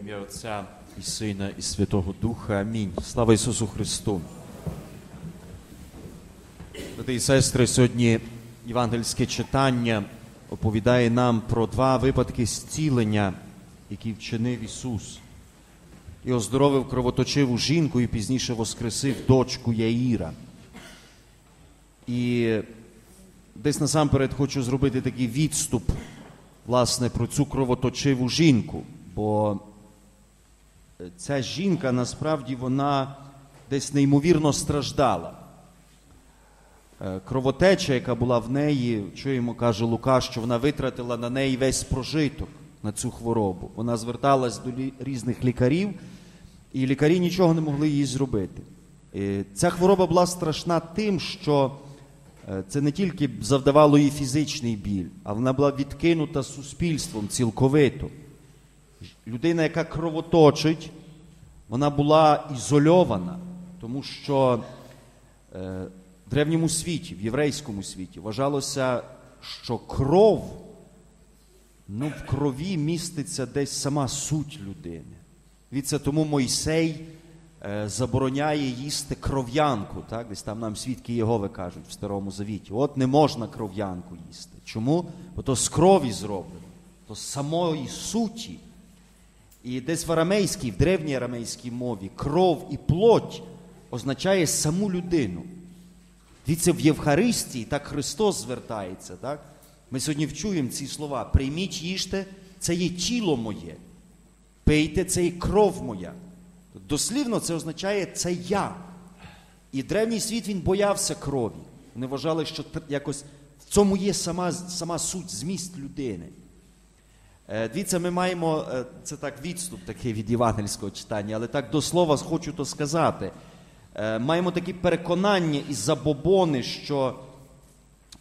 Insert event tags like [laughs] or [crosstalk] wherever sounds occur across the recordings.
Ім'я Отця і Сина, і Святого Духа. Амінь. Слава Ісусу Христу. Брати і сестри, сьогодні євангельське читання оповідає нам про два випадки зцілення, які вчинив Ісус. І оздоровив кровоточиву жінку і пізніше воскресив дочку Яїра. І десь насамперед хочу зробити такий відступ, власне, про цю кровоточиву жінку. Бо ця жінка насправді вона десь неймовірно страждала. Е, Кровотеча, яка була в неї, чуємо, каже Лука, що вона витратила на неї весь прожиток на цю хворобу. Вона зверталась до різних лікарів, і лікарі нічого не могли їй зробити. Ця хвороба була страшна тим, що е, це не тільки завдавало їй фізичний біль, а вона була відкинута суспільством цілковито. Людина, яка кровоточить, вона була ізольована, тому що е, в древньому світі, в єврейському світі, вважалося, що кров, ну, в крові міститься десь сама суть людини. Від тому Мойсей е, забороняє їсти кров'янку. Так? Десь там нам свідки Єгови кажуть в Старому Завіті. От не можна кров'янку їсти. Чому? Бо то з крові зроблено, то з самої суті. І десь в арамейській, в древній арамейській мові кров і плоть означає саму людину. Дивіться, в Євхаристії так Христос звертається. Так? Ми сьогодні вчуємо ці слова. Прийміть, їжте, це є тіло моє. Пийте, це є кров моя. Дослівно це означає це я. І древній світ він боявся крові. Вони вважали, що якось в цьому є сама, сама суть, зміст людини. Е, Дивіться, ми маємо, е, це так відступ такий від євангельського читання, але так до слова хочу то сказати. Е, Маємо такі переконання і забобони, що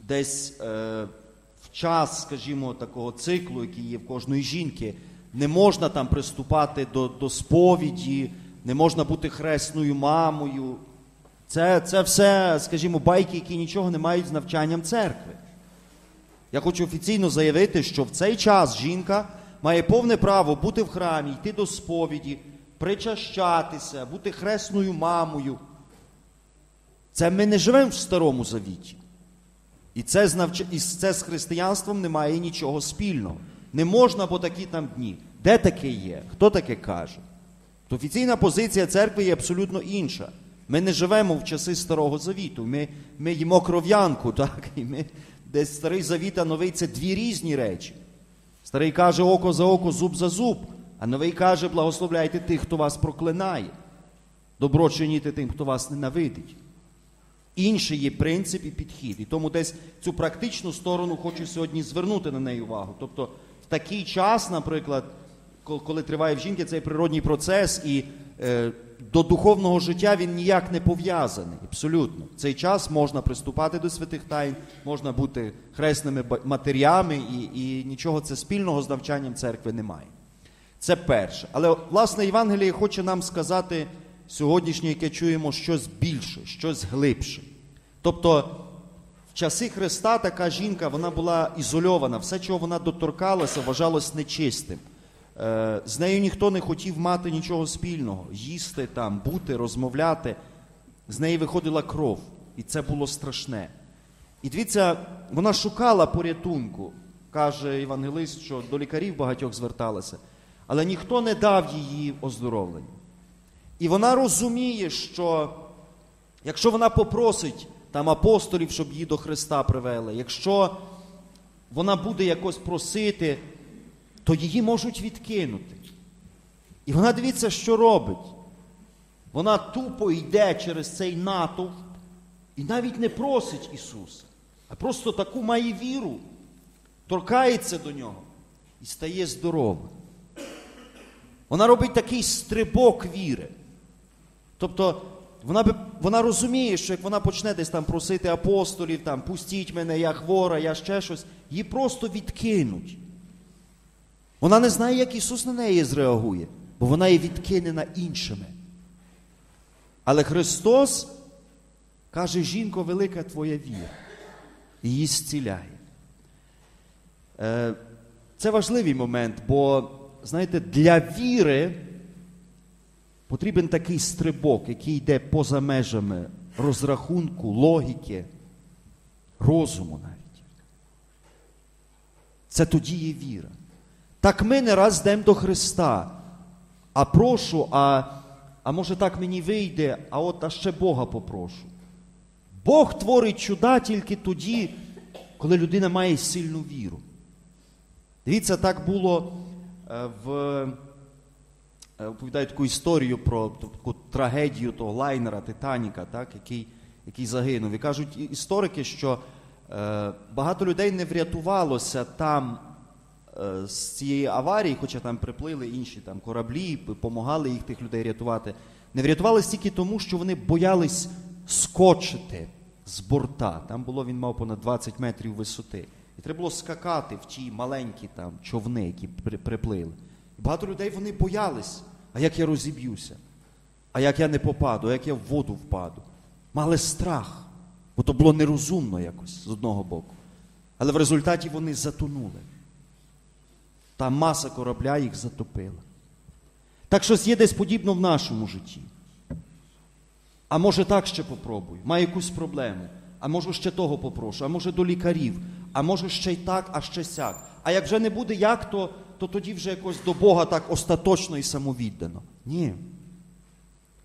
десь в час, скажімо, такого циклу, який є в кожної жінки, не можна там приступати до, до сповіді, не можна бути хресною мамою. Це, це все, скажімо, байки, які нічого не мають з навчанням церкви. Я хочу офіційно заявити, що в цей час жінка має повне право бути в храмі, йти до сповіді, причащатися, бути хресною мамою. Це ми не живемо в старому завіті. І це з, навч... і це з християнством немає нічого спільного. Не можна, бо такі там дні. Де таке є? Хто таке каже? То офіційна позиція церкви є абсолютно інша. Ми не живемо в часи Старого Завіту. Ми, ми їмо кров'янку, [laughs] так? І ми десь старий завіт, а новий це дві різні речі. Старий каже око за око, зуб за зуб, а новий каже, благословляйте тих, хто вас проклинає. Добро чиніте тим, хто вас ненавидить. Інший є принцип і підхід. І тому десь цю практичну сторону хочу сьогодні звернути на неї увагу. Тобто, в такий час, наприклад, коли триває в жінки цей природній процес, і до духовного життя він ніяк не пов'язаний. Абсолютно. В цей час можна приступати до святих тайн, можна бути хресними матерями, і, і нічого це спільного з навчанням церкви немає. Це перше. Але власне Євангеліє хоче нам сказати сьогоднішнє, яке чуємо, щось більше, щось глибше. Тобто, в часи Христа така жінка вона була ізольована, все, чого вона доторкалася, вважалось нечистим. Е, З нею ніхто не хотів мати нічого спільного, їсти там, бути, розмовляти. З неї виходила кров, і це було страшне. І дивіться, вона шукала порятунку, каже Євангелист, що до лікарів багатьох зверталася, але ніхто не дав її оздоровлення. І вона розуміє, що якщо вона попросить там апостолів, щоб її до Христа привели, якщо вона буде якось просити, то її можуть відкинути. І вона дивіться, що робить. Вона тупо йде через цей натовп і навіть не просить Ісуса, а просто таку має віру, торкається до нього і стає здоровою. Вона робить такий стрибок віри. Тобто вона, би, вона розуміє, що як вона почне десь там просити апостолів, там, пустіть мене, я хвора, я ще щось, її просто відкинуть. Вона не знає, як Ісус на неї зреагує, бо вона є відкинена іншими. Але Христос каже, жінко, велика твоя віра, її зціляє. Е, Це важливий момент, бо знаєте, для віри потрібен такий стрибок, який йде поза межами розрахунку, логіки, розуму навіть. Це тоді є віра. Так ми не раз йдемо до Христа. А прошу, а, а може так мені вийде, а от а ще Бога попрошу. Бог творить чуда тільки тоді, коли людина має сильну віру. Дивіться, так було е, в. е, таку історію про таку трагедію того лайнера Титаніка, так, який, який загинув. І кажуть історики, що е, багато людей не врятувалося там з цієї аварії, хоча там приплили інші там, кораблі, допомагали їх тих людей рятувати. Не врятувалися тільки тому, що вони боялись скочити з борта. Там було, він мав понад 20 метрів висоти. І треба було скакати в ті маленькі там човни, які при- приплили. І багато людей вони боялись, а як я розіб'юся, а як я не попаду, а як я в воду впаду. Мали страх, бо то було нерозумно якось з одного боку. Але в результаті вони затонули. Та маса корабля їх затопила. Так щось є десь подібно в нашому житті. А може так ще попробую, маю якусь проблему, а може ще того попрошу, а може до лікарів, а може ще й так, а ще сяк. А як вже не буде як, то, то тоді вже якось до Бога так остаточно і самовіддано. Ні.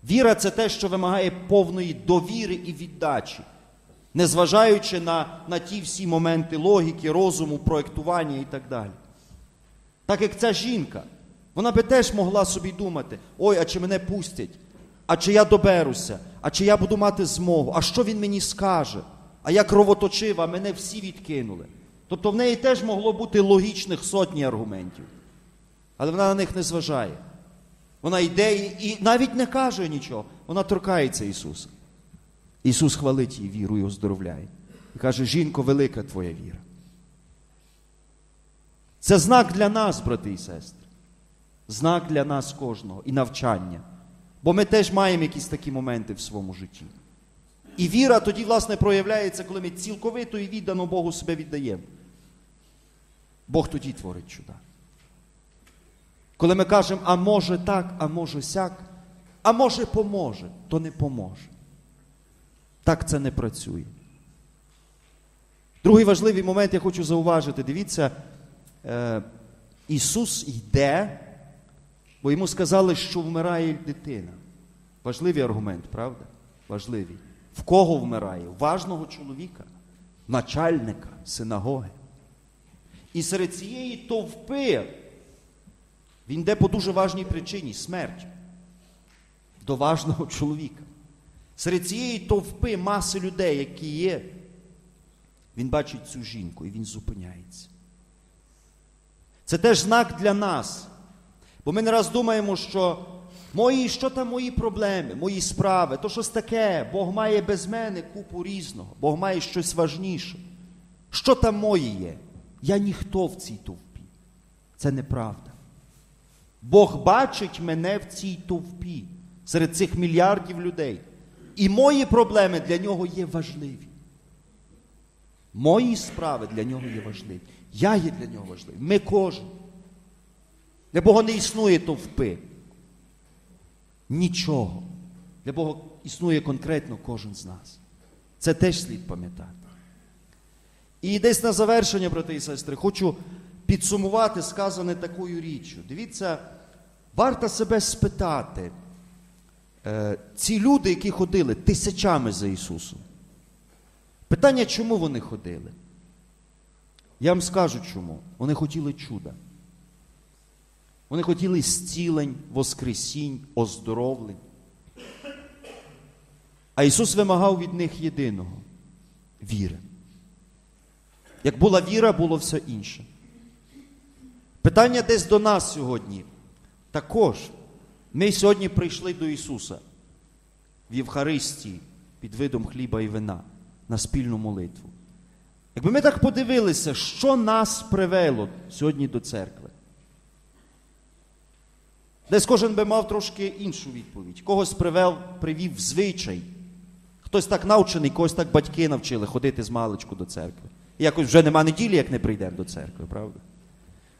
Віра це те, що вимагає повної довіри і віддачі, незважаючи на, на ті всі моменти логіки, розуму, проєктування і так далі. Так як ця жінка, вона би теж могла собі думати: ой, а чи мене пустять, а чи я доберуся, а чи я буду мати змогу, а що він мені скаже? А я кровоточив, а мене всі відкинули. Тобто в неї теж могло бути логічних сотні аргументів. Але вона на них не зважає. Вона йде і навіть не каже нічого. Вона торкається Ісуса. Ісус хвалить її віру і оздоровляє. І каже: жінко, велика твоя віра. Це знак для нас, брати і сестри. Знак для нас кожного і навчання. Бо ми теж маємо якісь такі моменти в своєму житті. І віра тоді, власне, проявляється, коли ми цілковито і віддано Богу себе віддаємо. Бог тоді творить чуда. Коли ми кажемо, а може так, а може сяк, а може поможе, то не поможе. Так це не працює. Другий важливий момент я хочу зауважити. Дивіться, Ісус йде, бо йому сказали, що вмирає дитина. Важливий аргумент, правда? Важливий. В кого вмирає? Важного чоловіка, начальника синагоги. І серед цієї товпи він йде по дуже важній причині смерть до важного чоловіка. Серед цієї товпи маси людей, які є, він бачить цю жінку і він зупиняється. Це теж знак для нас. Бо ми не раз думаємо, що мої, що там мої проблеми, мої справи, то щось таке, Бог має без мене купу різного, Бог має щось важніше. Що там моє є? Я ніхто в цій товпі. Це неправда. Бог бачить мене в цій товпі серед цих мільярдів людей. І мої проблеми для нього є важливі. Мої справи для нього є важливі. Я є для нього важливий. Ми кожен. Для Бога не існує товпи. Нічого. Для Бога існує конкретно кожен з нас. Це теж слід пам'ятати. І десь на завершення, брати і сестри, хочу підсумувати сказане такою річчю. Дивіться, варто себе спитати. Е, ці люди, які ходили тисячами за Ісусом. Питання, чому вони ходили? Я вам скажу чому. Вони хотіли чуда. Вони хотіли зцілень, воскресінь, оздоровлень. А Ісус вимагав від них єдиного віри. Як була віра, було все інше. Питання десь до нас сьогодні. Також ми сьогодні прийшли до Ісуса в Євхаристії під видом хліба і вина на спільну молитву. Якби ми так подивилися, що нас привело сьогодні до церкви. Десь кожен би мав трошки іншу відповідь. Когось привел, привів звичай. Хтось так навчений, когось так батьки навчили ходити з маличку до церкви. І якось вже нема неділі, як не прийдемо до церкви, правда?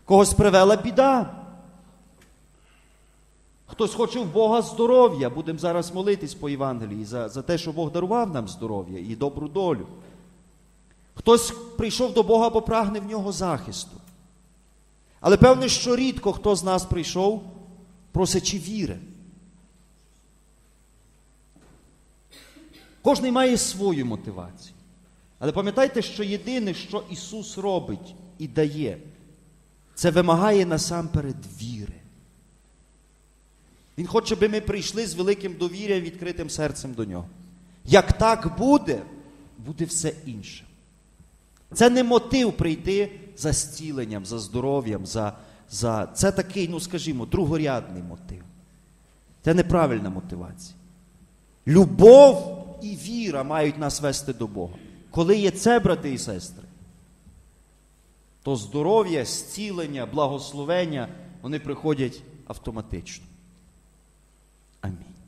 Когось привела біда. Хтось хоче в Бога здоров'я. Будемо зараз молитись по Євангелії за, за те, що Бог дарував нам здоров'я і добру долю. Хтось прийшов до Бога, бо прагне в нього захисту. Але певне, що рідко хто з нас прийшов, просячи віри. Кожний має свою мотивацію. Але пам'ятайте, що єдине, що Ісус робить і дає, це вимагає насамперед віри. Він хоче, щоб ми прийшли з великим довір'ям, відкритим серцем до нього. Як так буде, буде все інше. Це не мотив прийти за зціленням, за здоров'ям, за, за... це такий, ну скажімо, другорядний мотив. Це неправильна мотивація. Любов і віра мають нас вести до Бога. Коли є це, брати і сестри, то здоров'я, зцілення, благословення, вони приходять автоматично. Аминь.